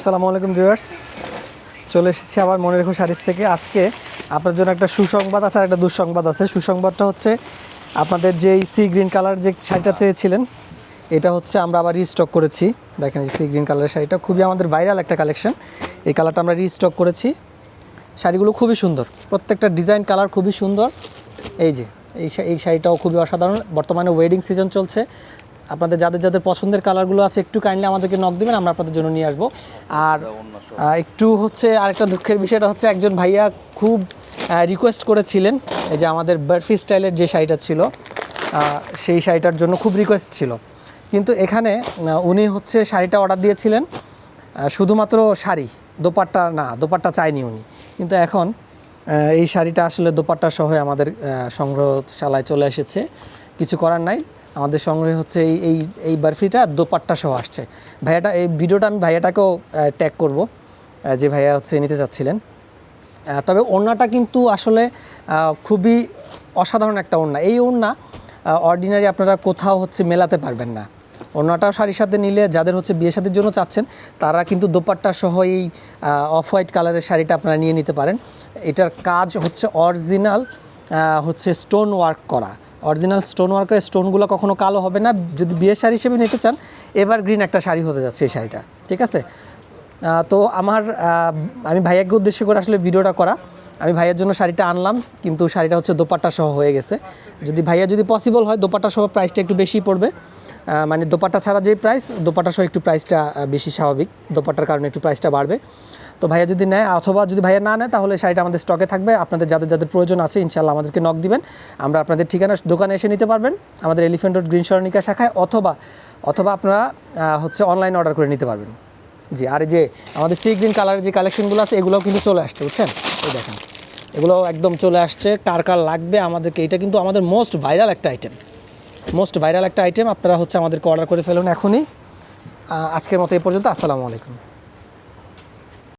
আসসালামু আলাইকুম, ভিউয়ার্স। চলে এসেছি আবার মনে রেখো শাড়িস থেকে। আজকে আপনার জন্য একটা সুসংবাদ আছে আর একটা দুঃসংবাদ আছে। সুসংবাদটা হচ্ছে আপনাদের যেই সি গ্রিন কালার যে শাড়িটা চেয়েছিলেন, এটা হচ্ছে আমরা আবার রিস্টক করেছি। দেখেন সি গ্রিন কালারের শাড়িটা খুবই আমাদের ভাইরাল একটা কালেকশন এই কালারটা আমরা রিস্টক করেছি। শাড়িগুলো খুবই সুন্দর। প্রত্যেকটা ডিজাইন কালার খুবই সুন্দর। এই যে, এই এই শাড়িটাও খুবই অসাধারণ। বর্তমানে ওয়েডিং সিজন চলছে। আপনাদের যাদের যাদের পছন্দের কালারগুলো আছে একটু কাইন্ডলি আমাদেরকে নক দেবেন আমরা আপনাদের জন্য নিয়ে আসব। আর একটু হচ্ছে আরেকটা দুঃখের বিষয়টা হচ্ছে একজন ভাইয়া খুব রিকোয়েস্ট করেছিলেন এই যে আমাদের বার্ফি স্টাইলের যে শাড়িটা ছিল সেই শাড়িটার জন্য খুব রিকোয়েস্ট ছিল। কিন্তু এখানে উনি হচ্ছে শাড়িটা অর্ডার দিয়েছিলেন শুধুমাত্র শাড়ি দোপাট্টা না দোপাট্টা চায়নি উনি। কিন্তু এখন এই শাড়িটা আসলে দোপাট্টা সহ আমাদের সংগ্রহশালায় চলে এসেছে। কিছু করার নাই। আমাদের সংগ্রহে হচ্ছে এই এই এই বারফিটা দোপাট্টা সহ আসছে। ভাইয়াটা, এই ভিডিওটা আমি ভাইয়াটাকেও ট্যাগ করব যে ভাইয়া হচ্ছে নিতে চাচ্ছিলেন। তবে ওড়নাটা কিন্তু আসলে খুবই অসাধারণ একটা ওড়না। এই ওড়না অর্ডিনারি আপনারা কোথাও হচ্ছে মেলাতে পারবেন না। ওড়নাটাও শাড়ির সাথে নিলে যাদের হচ্ছে বিয়ে শাদির জন্য চাচ্ছেন, তারা কিন্তু দোপাট্টা সহ এই অফ হোয়াইট কালারের শাড়িটা আপনারা নিয়ে নিতে পারেন। এটার কাজ হচ্ছে অরিজিনাল হচ্ছে স্টোন ওয়ার্ক করা। অরিজিনাল স্টোন ওয়ার্কের স্টোনগুলো কখনো কালো হবে না। যদি বিয়ের শাড়ি হিসেবে নিতে চান এভারগ্রিন একটা শাড়ি হতে যাচ্ছে এই শাড়িটা, ঠিক আছে? তো আমার আমি ভাইয়াকে উদ্দেশ্য করে আসলে ভিডিওটা করা। আমি ভাইয়ের জন্য শাড়িটা আনলাম, কিন্তু শাড়িটা হচ্ছে দোপাট্টা সহ হয়ে গেছে। যদি ভাইয়া যদি পসিবল হয়, দোপাট্টা সহ প্রাইসটা একটু বেশি পড়বে। মানে দোপাট্টা ছাড়া যে প্রাইস দোপাট্টা সহ একটু প্রাইসটা বেশি স্বাভাবিক। দোপাট্টার কারণে একটু প্রাইসটা বাড়বে। তো ভাইয়া যদি নেয় অথবা যদি ভাইয়া না নেয়, তাহলে শাড়িটা আমাদের স্টকে থাকবে। আপনাদের যাদের যাদের প্রয়োজন আছে ইনশাল্লাহ আমাদেরকে নক দিবেন। আমরা আপনাদের ঠিকানা, দোকানে এসে নিতে পারবেন। আমাদের এলিফেন্ট রোড গ্রিন সরণিকা শাখায় অথবা অথবা আপনারা হচ্ছে অনলাইন অর্ডার করে নিতে পারবেন। জি, আর যে আমাদের সি গ্রিন কালারের যে কালেকশনগুলো আছে, এগুলোও কিন্তু চলে আসছে, বুঝছেন? এই দেখেন এগুলো একদম চলে আসছে। কার কার লাগবে আমাদেরকে, এটা কিন্তু আমাদের মোস্ট ভাইরাল একটা আইটেম মোস্ট ভাইরাল একটা আইটেম আপনারা হচ্ছে আমাদেরকে অর্ডার করে ফেলুন এখনই। আজকের মতো এই পর্যন্ত, আসসালামু আলাইকুম।